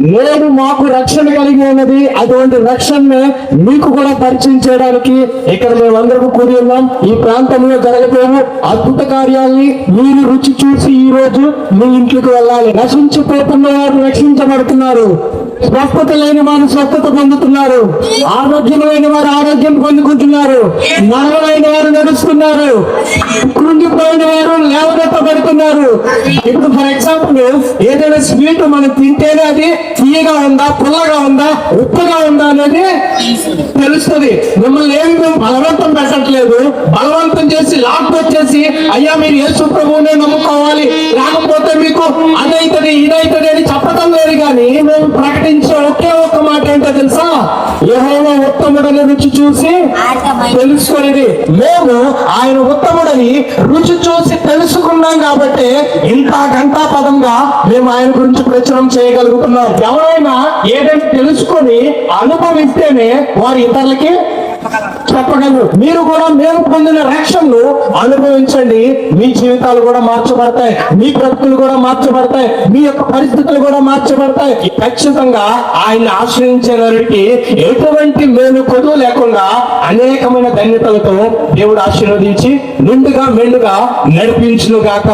నేడు మాకు రక్షణ కలిగి ఉన్నది అటువంటి రక్షణను మీకు కూడా పరిచయం చేయడానికి ఇక్కడ మేమందరం కూడి ఉన్నాం. ఈ ప్రాంతంలో జరగబోవు అద్భుత కార్యాలని మీరు రుచి చూసి ఈ రోజు మీ ఇంటికి వెళ్ళాలి. నశించిపోతున్న వారు రక్షించబడుతున్నారు. స్వస్థత లేని వారు స్వస్థత పొందుతున్నారు. ఆరోగ్యం లేని వారు ఆరోగ్యం పొందుకుంటున్నారు. నడవలేని వారు నడుస్తున్నారు. కృంగిపోయిన ఉన్నారు. ఇప్పుడు ఫర్ ఎగ్జాంపుల్ ఏదైనా స్వీట్ మనం తింటేనే అది తీయగా ఉందా పుల్లగా ఉందా ఉప్పుగా ఉందా అనేది తెలుస్తుంది. మిమ్మల్ని ఏమి బలవంతం పెట్టట్లేదు. బలవంతం చేసి లాక్కొచ్చేసి అయ్యా మీరు యేసు ప్రభువునే నమ్ముకోవాలి. రాకపోతే మీకు అదైతుంది ఇదైతది ఉత్తముడని రుచి చూసి తెలుసుకునేది. మేము ఆయన ఉత్తముడని రుచి చూసి తెలుసుకున్నాం కాబట్టి ఇంత గంటా పదంగా మేము ఆయన గురించి ప్రచురం చేయగలుగుతున్నాం. ఎవరైనా ఏదైనా తెలుసుకొని అనుభవిస్తేనే వారు ఇతరులకి చెప్పగలరు మీరు కూడా మేము పొందిన రక్షణను అనుభవించండి. మీ జీవితాలు కూడా మార్చబడతాయి. మీ బ్రతుకులు కూడా మార్చబడతాయి. మీ యొక్క పరిస్థితులు కూడా మార్చబడతాయి. ఖచ్చితంగా ఆయన్ని ఆశ్రయించే వారికి ఎటువంటి మేలు కొదువు లేకుండా అనేకమైన ధన్యతలతో దేవుడు ఆశీర్వదించి నిండుగా మెండుగా నడిపించును గాక